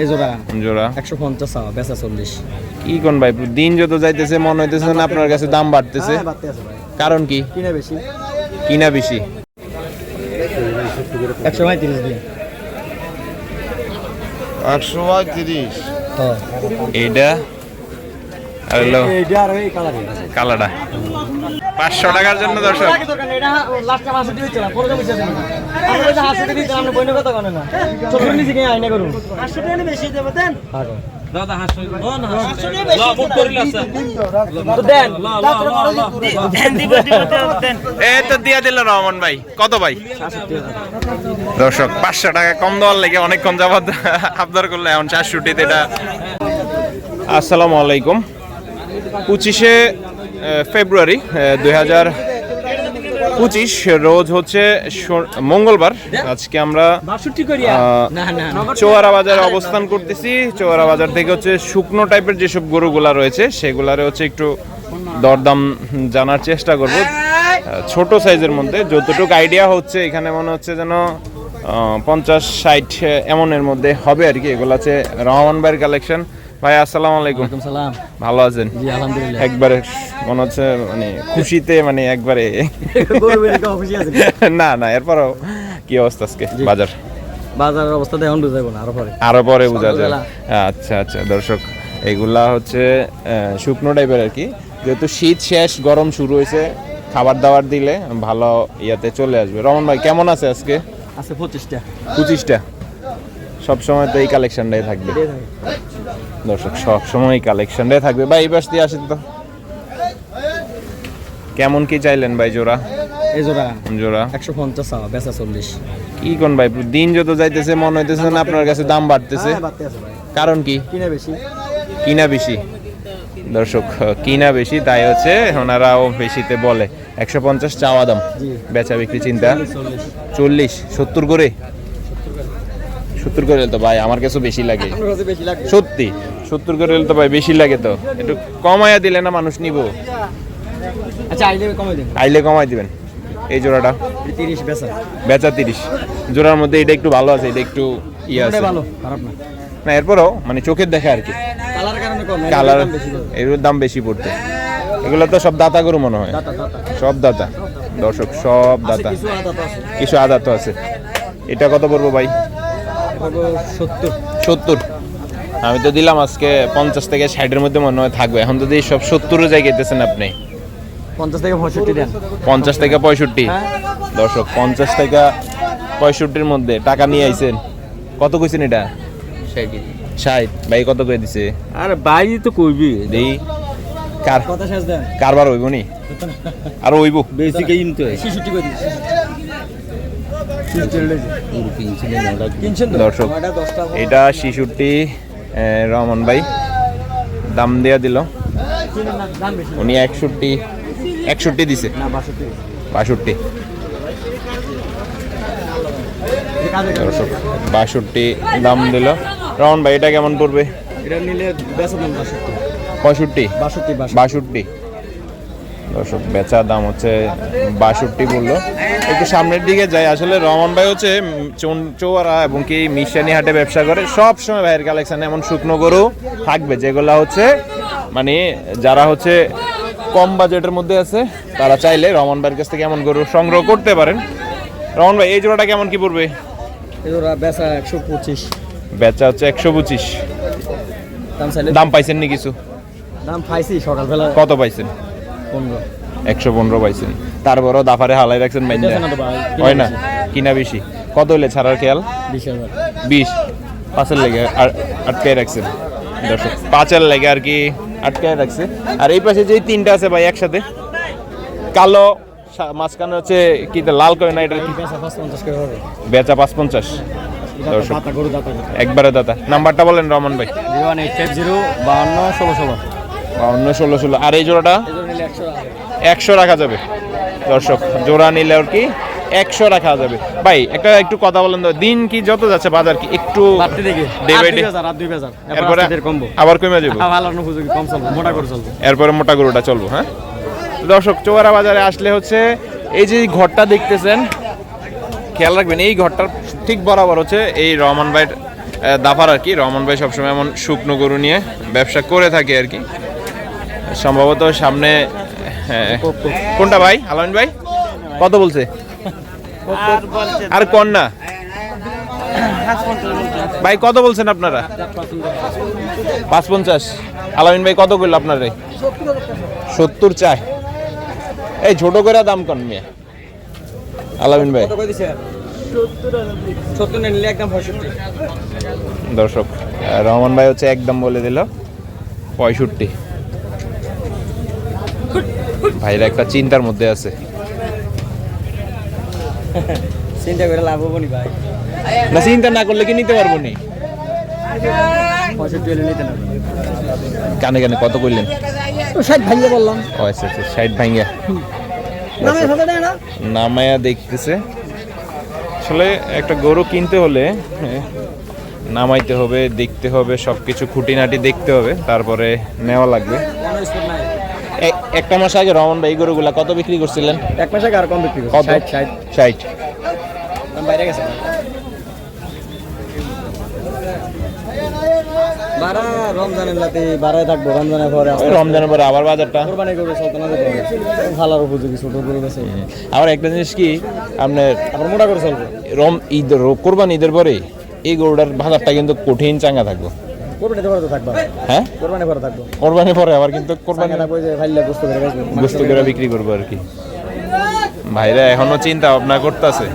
এই জোড়া। জোড়া। একশো পঞ্চাশ চাওয়া বেচা চল্লিশ। কি কোন ভাই দিন যত যাইতেছে মনে হইতেছে না আপনার কাছে দাম বাড়তেছে। হ্যাঁ, কারণ কি? কিনা বেশি। কিনা বেশি। একশো পঁয়ত্রিশ দিন একশো পঁয়ত্রিশ। এইটা আর হলো কালাটা পাঁচশো টাকার জন্য দর্শক। এ তো দিয়া দিল রহমান ভাই। কত ভাই? দর্শক পাঁচশো টাকা কম দেওয়ার লেগে অনেক কম যাবত আবদার করলে এখন চারশোটিতে এটা। আসসালামু আলাইকুম। পঁচিশে ফেব্রুয়ারি দুই হাজার পঁচিশ রোজ হচ্ছে মঙ্গলবার। আজকে আমরা চোয়ারা বাজারে অবস্থান করতেছি। চোয়ারা বাজার থেকে হচ্ছে শুকনো টাইপের যেসব গরুগুলা রয়েছে সেগুলারে হচ্ছে একটু দরদাম জানার চেষ্টা করব। ছোট সাইজের মধ্যে। যতটুকু আইডিয়া হচ্ছে এখানে মনে হচ্ছে যেন পঞ্চাশ ষাট এমনের মধ্যে হবে আর কি। এগুলো আছে রহমান ভাইয়ের কালেকশন ভাই আসসালামু আলাইকুম। সালাম। ভালো আছেন? জি আলহামদুলিল্লাহ। একবারে মনে হচ্ছে মানে খুশিতে মানে একবারে না না এরপরও কি অবস্থা আজকে বাজার? বাজারের অবস্থা এখন বুঝাবো না আরও পরে। আরও পরে বোঝা যায়। সকালবেলা। আচ্ছা আচ্ছা দর্শক এগুলা হচ্ছে শুকনো টাইপের আর কি। যেহেতু শীত শেষ গরম শুরু হয়েছে খাবার দাবার দিলে ভালো ইয়াতে চলে আসবে। রমন ভাই কেমন আছে আজকে? আছে পঁচিশটা। পঁচিশটা। সবসময় তো এই কালেকশনটাই থাকবে। দর্শক সবসময় এই কালেকশনটাই থাকবে। ভাই এই পাশ দিয়ে আসেন তো। কেমন কি চাইলেন ভাই জোড়া? এই জোড়া। জোড়া। একশো পঞ্চাশ বেচা চল্লিশ। কি কোন ভাই দিন যত যাইতেছে মনে হইতেছে না আপনার কাছে দাম বাড়তেছে। হ্যাঁ, কারণ কি? কিনে বেশি। কিনা বেশি। দর্শক কিনা বেশি তাই হচ্ছে ওনারাও বেশিতে বলে। একশো পঞ্চাশ চাওয়া দাম। জি। বেচা বিক্রি চিন্তা। চল্লিশ সত্তর করে। সত্তর করে তো ভাই আমার কাছে বেশি লাগে সত্যি সত্তর করে তো ভাই বেশি লাগে তো। একটু কমায়া দিলে না মানুষ নিব? আচ্ছা আইলে কমাই দিবেন। এই জোড়াটা? তিরিশ বেচা। বেচা তিরিশ। জোড়ার মধ্যে এটা একটু ভালো আছে এটা একটু ইয়ে আছে। ভালো খারাপ না। না এরপরও মানে চোখের দেখা আর কি। কালার কারণে কম কালার দাম এগুলোর দাম বেশি পড়তো। এগুলো তো সব দাতা গরু মনে হয়। সব দাতা। দর্শক সব দাতা। কিছু আদা কিছু আদা তো আছে। এটা কত পড়ব ভাই? সত্তর। আমি তো দিলাম আজকে পঞ্চাশ থেকে ষাটের মধ্যে মনে হয় থাকবে। এখন যদি সব সত্তরে যাই গেতেছেন আপনি। পঞ্চাশ থেকে পঁয়ষট্টি দেন। পঞ্চাশ থেকে পঁয়ষট্টি। হ্যাঁ। দর্শক পঞ্চাশ থেকে পঁয়ষট্টির মধ্যে টাকা নিয়ে আইছেন। কত কইছেন এটা? ষাট। ভাই কত করে দিছে? আরে বাইরে তো কইবি। দেই কার কথা শেষ দেন। কারবার হইব নি? আর হইব। বেসিক এই তো শিশুটি কই দিছি? দর্শক এটা শিশুটি আহ, রমন ভাই দাম দেয়া দিল। উনি একষট্টি একষট্টি দিছে। বাষট্টি। বাষট্টি। দর্শক বাষট্টি দাম দিল। রমন ভাই এটা কেমন পড়বে? এটা নিলে পঁয়ষট্টি। বাষট্টি। বাষট্টি। দর্শক বেচা দাম হচ্ছে বাষট্টি বলল। একটু সামনের দিকে যাই আসলে রমন ভাই হচ্ছে চৌয়ারা এবং কি মিশানি হাটে ব্যবসা করে। সব সময় ভাইয়ের কালেকশন এমন শুকনো গরু থাকবে যেগুলা হচ্ছে মানে যারা হচ্ছে কম বাজেটের মধ্যে আছে তারা চাইলে রমন ভাইয়ের কাছ থেকে এমন গরু সংগ্রহ করতে পারেন। রমন ভাই এই জোড়াটা কেমন কি পড়বে? এগুলো বেচা একশো পঁচিশ। বেচা হচ্ছে একশো পঁচিশ। দাম পাইছেন নি কিছু? দাম পাইছি সকালবেলা। কত পাইছেন? একশো পনেরো পাইছেন। তারপরও দাফারে হালাই রাখছেন বাইন্দা এটা না তো ভাই, কিনা হয় না? বেশি। কিনা বেশি। কত হলে ছাড়ার খেয়াল? বিশ পাঁচের লেগে আর আটকায় রাখছেন। দর্শক পাঁচের লেগে আর কি আটকায় রাখছে। আর এই পাশে যেই তিনটা আছে ভাই একসাথে কালো মাঝখানে হচ্ছে কি লাল করে না এটা বেচা পাঁচ পঞ্চাশ একবারে দাদা নাম্বারটা বলেন রমন ভাই। বাহান্ন ষোলো ষোলো। অন্য ষোলো ষোলো। আর এই জোড়াটা একশো রাখা যাবে। দর্শক জোড়া নিলে আর কি একশো রাখা যাবে। ভাই একটা একটু কথা বলেন দিন কি যত যাচ্ছে বাজার কি একটু এরপরে আবার কমে যাব? এরপরে মোটা গরুটা চলবো হ্যাঁ? দর্শক চৌয়ারা বাজারে আসলে হচ্ছে এই যে ঘরটা দেখতেছেন খেয়াল রাখবেন এই ঘরটার ঠিক বরাবর হচ্ছে এই রহমান ভাইয়ের দাফার আর কি। রহমান ভাই সবসময় এমন শুকনো গরু নিয়ে ব্যবসা করে থাকে আর কি। সম্ভবত সামনে হ্যাঁ, কোনটা ভাই? আলামিন ভাই? কত বলছে? আর কোন না ভাই কত বলছেন আপনারা? পাঁচ পঞ্চাশ আলামিন ভাই কত করল আপনারে? সত্তর চায় এই ছোট করে দাম কন মিয়া। আলামিন ভাই। দর্শক রহমান ভাই হচ্ছে একদম বলে দিল পঁয়ষট্টি। ভাইরা একটা চিন্তার মধ্যে আছে। চিন্তা করে লাভ হব নি ভাই। না চিন্তা না করলে কি নিতে পারব নি? কানে কানে কত করলেন ষাট ভাঙিয়ে বললাম। ও আচ্ছা আচ্ছা ষাট ভাঙ্গা নামায়া দেখতেছে। আসলে একটা গরু কিনতে হলে নামাইতে হবে দেখতে হবে সব কিছু খুঁটিনাটি দেখতে হবে তারপরে নেওয়া লাগবে। একটা মাস আগে রহমান ভাই গরুগুলা কত বিক্রি করছিলেন? এক মাসে আর কম বিক্রি কত? ষাট বাইরে গেছে। বারা রমজানের লাতে বারায় থাকব রমজানের পরে রমজানের পরে আবার বাজারটা? কোরবানি করবে সলতানা হবে। ভালো উপযোগী ছোট গরু গেছে আবার একটা জিনিস কি আপনার আবার মোটা করে চলবে। রম ঈদ কোরবান ঈদের পরে এই গরুটার বাজারটা কিন্তু কঠিন চাঙ্গা থাকব। কোরবানিতে পরে তো থাকবা। হ্যাঁ? কোরবানি পরে থাকব। কোরবানি পরে আবার কিন্তু কোরবানি থাকব যে করে বিক্রি করব আর কি। ভাইরা এখনও চিন্তা ভাবনা করতেছে।